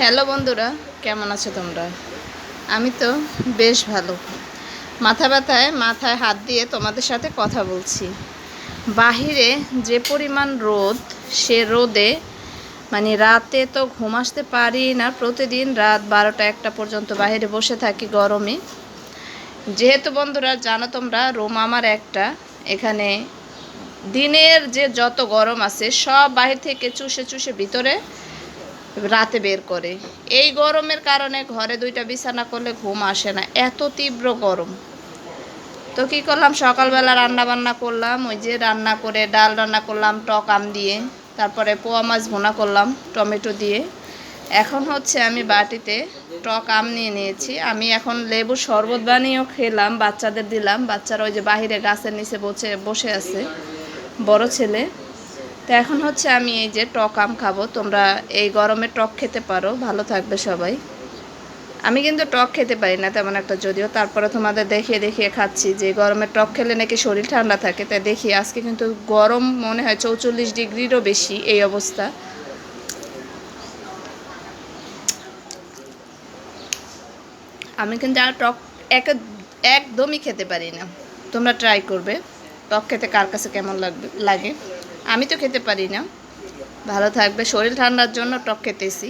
Hello বন্ধুরা, কেমন আছো তোমরা? আমি তো বেশ ভালো। মাথা ব্যথায় মাথায় হাত দিয়ে তোমাদের সাথে কথা বলছি। বাহিরে যে পরিমাণ রোদ, সে রোদে মানে রাতে তো ঘুম আসতে পারি না, প্রতিদিন রাত বারোটা একটা পর্যন্ত বাইরে বসে থাকি গরমে। যেহেতু বন্ধুরা, জানো তোমরা, রুম আমার একটা। এখানে দিনের যে যত গরম আছে, সব বাহির থেকে চুষে চুষে ভিতরে রাতে বের করে। এই গরমের কারণে ঘরে দুইটা বিছানা করলে ঘুম আসে না। এত তীব্র গরম। তো কি করলাম? সকালবেলা রান্না বান্না করলাম, ওই যে রান্না করে ডাল রান্না করলাম, টক আম দিয়ে, তারপরে পোয়া মাছ ভুনা করলাম, টমেটো দিয়ে। এখন হচ্ছে আমি বাটিতে টক আম নিয়ে নিয়েছি। আমি এখন লেবু শরবত বানিয়েও খেলাম, বাচ্চাদের দিলাম। বাচ্চারা ওই যে বাহিরে গাছের নিচে বসে বসে আছে। বড় ছেলে। তো এখন হচ্ছে আমি এই যে টক আম খাব। তোমরা এই গরমে টক খেতে পারো। ভালো থাকবে সবাই। আমি কিন্তু টক খেতে পারি না তেমন একটা, যদিও তারপরে তোমাদের দেখিয়ে দেখিয়ে খাচ্ছি যে গরমে টক খেলে নাকি শরীর ঠান্ডা থাকে। তাই দেখি আজকে কিন্তু গরম মনে হয় চৌচল্লিশ ডিগ্রিরও বেশি এই অবস্থা। আমি কিন্তু আর টক এক একদমই খেতে পারি না। তোমরা ট্রাই করবে। টক খেতে কার কাছে কেমন লাগবে লাগে? আমি তো খেতে পারি না। ভালো থাকবে। শরীর ঠান্ডার জন্য টক খেতেছি।